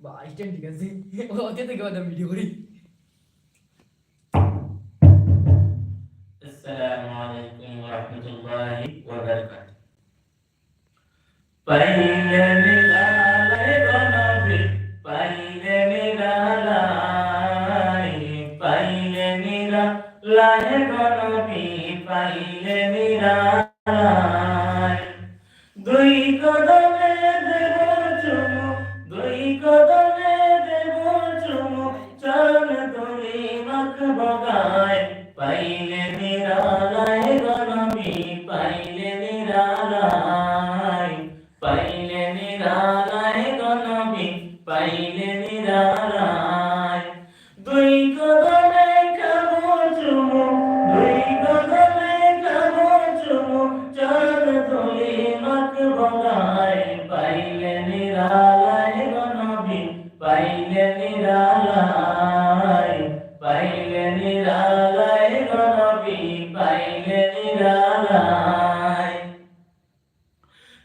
বা স্ট্যান্ড ঠিক আছে ওতে থেকে বাদ ভিডিও করি السلام عليكم ورحمة الله وبركاته পাইলে নিরালাই গণবি পাইলে নিরালাই পাইলে নিরালাই গণবি পাইলে নিরালাই দুই কদমে গণবি পাইলে নিরালাই পাইলে নিরালাই গণবি, পাইলে নিরালাই দুই কদমে খাব চুমু, দুই কদমে খাব চুমু চরণ ধুলি মাখ বগায় পাইলে নিরালাই গণবি, পাইলে নিরালাই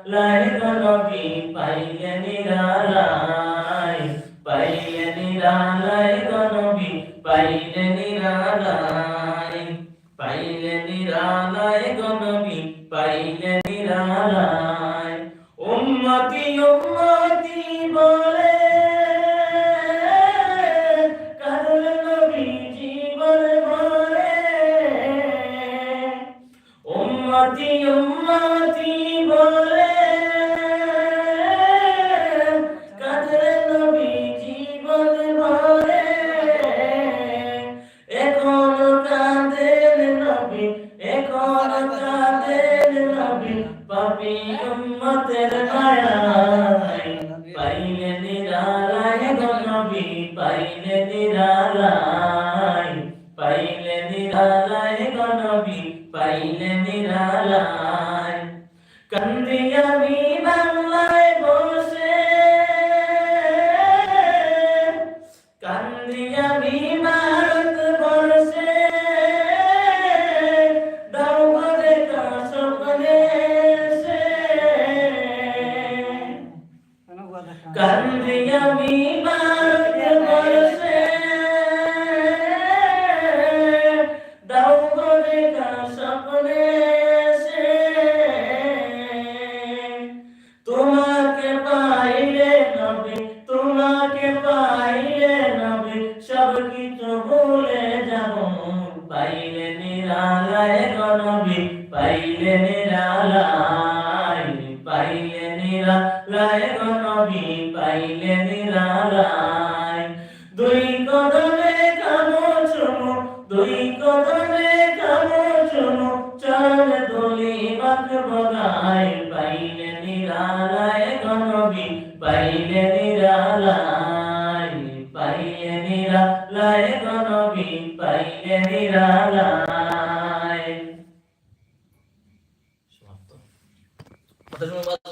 নিরা লাই নবী পাইলে নিরালাই পাইলে নিরালাই নবী পাইলে নিরালাই পাইলে নিরালাই নবী পাইলে নিরালাই উম্মতি উম্মতি বলে কাদল নবী নিরালায় গো নবী পাইলে নিরালায় কান্দি আমি বাংলায় বসে কান্দি আমি ভারত বর্ষে দাও ঘরে কা স্বপ্নে সে কান্দি আমি ভারত বর্ষে গনবী পাইলে পাইলে নিরালায় গনবী পাইলে নিরালায় দুই কদমে কামো চুমু, দুই কদমে কামো চুমু চরণ ধুলি বাক বগায়, পাইলে নিরালায় গনবী পাইলে নিরালায় পাইলে নিরালায় গনবী পাইলে নিরালায় কত